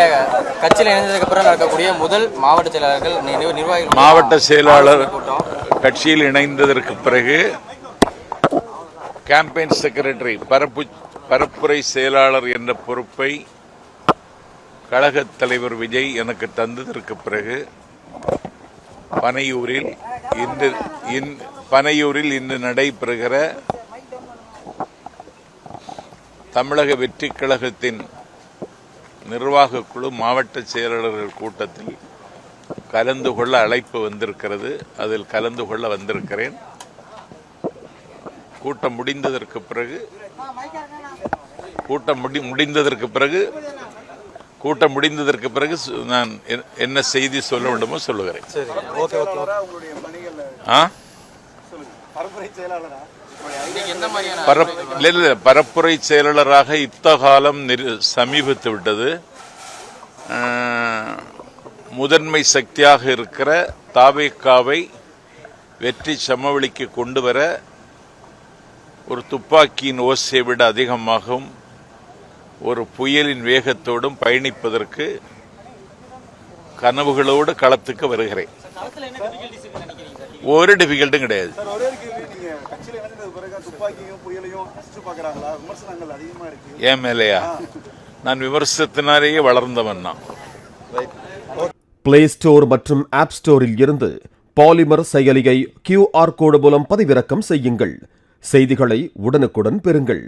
நீங்க கட்சியில் இணைந்ததுக்கு அப்புறம் நடக்கக்கூடிய முதல் மாவட்ட செயலாளர்கள் நிர்வாகிகள் மாவட்ட செயலாளர் கட்சியில் இணைந்ததற்கு பிறகு கேம்பெயின் செக்ரட்டரி பரப்பு பரப்புரை செயலாளர் என்ற பொறுப்பை கழகத் தலைவர் விஜய் எனக்கு தந்ததற்கு பிறகு பனையூரில் இன்று இன்- பனையூரில் இன்று நடைபெறுகிற தமிழக வெற்றி கழகத்தின் நிர்வாக குழு மாவட்ட செயலாளர்கள் கூட்டத்தில் கலந்து கொள்ள அழைப்பு வந்திருக்கிறது. அதில் கலந்து கொள்ள வந்திருக்கிறேன். கூட்டம் முடிந்ததற்கு பிறகு கூட்டம் முடி முடிந்ததற்கு பிறகு கூட்டம் முடிந்ததற்கு பிறகு நான் என்ன செய்தி சொல்ல வேண்டுமோ சொல்லுகிறேன். ஆ? இல்ல, பரப்புரை செயலாளராக யுத்த காலம் நெரு- சமீபித்து விட்டது. முதன்மை சக்தியாக இருக்கிற தாவேக்காவை வெற்றி சமவெளிக்கு கொண்டு வர ஒரு துப்பாக்கியின் ஓசையை விட அதிகமாகவும் ஒரு புயலின் வேகத்தோடும் பயணிப்பதற்கு கனவுகளோடு களத்துக்கு வருகிறேன். ஒரு டிஃபிகல்ட்டும் கிடையாது. மேலையா? நான் விமர்சனத்தினாலேயே வளர்ந்தவன் நான். பிளே ஸ்டோர் மற்றும் ஆப் ஸ்டோரில் இருந்து பாலிமர் செயலியை கியூஆர் கோடு மூலம் பதிவிறக்கம் செய்யுங்கள். செய்திகளை உடனுக்குடன் பெறுங்கள்.